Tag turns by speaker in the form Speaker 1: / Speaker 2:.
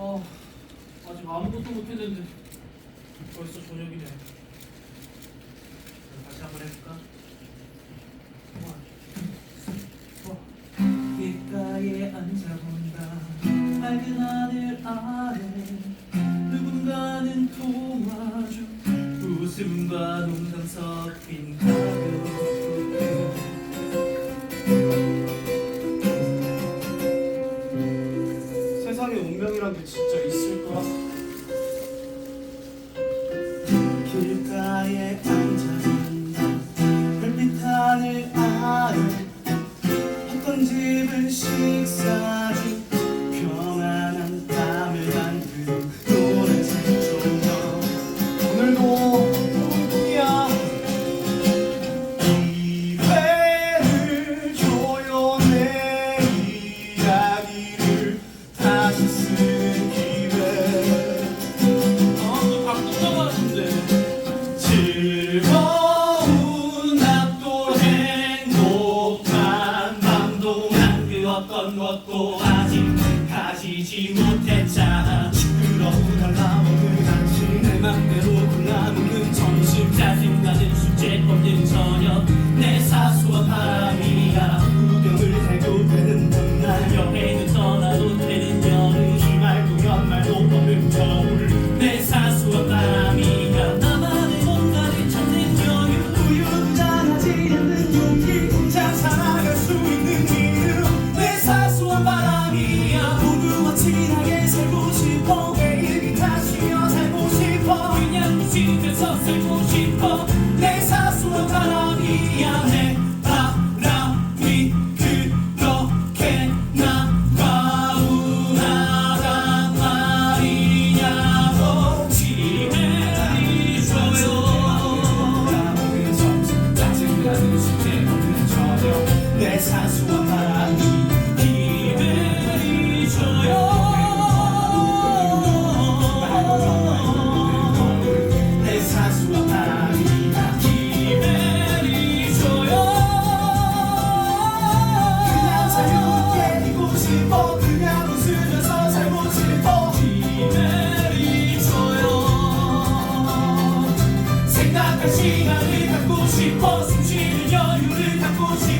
Speaker 1: 아, 아직 아무것도 못했는데 벌써 저녁이네. 다시 한번 해볼까? 귓가에 앉아본다 맑은 하늘 아래 누군가는 도와줘 웃음과 농담 섞인
Speaker 2: 세상에 운명이란 게 진짜 있을까?
Speaker 1: 길가에 앉아본다 별빛 하늘 아래 어떤 집은 식사
Speaker 2: 어떤 것도 아직 가지지 못했잖아 싶어 기타 치며 살고 싶어. 그냥 웃으면서 살고 싶어. 내 사소한 바람이야 내 바람이 그렇게 나가운하단 말이냐고. 지혜를 줘요. 나오는 점심 짜증나는 숙제 없는 저녁 내 사소한 바람이 시간을 갖고 싶어 숨 쉬는 여유를 갖고 싶어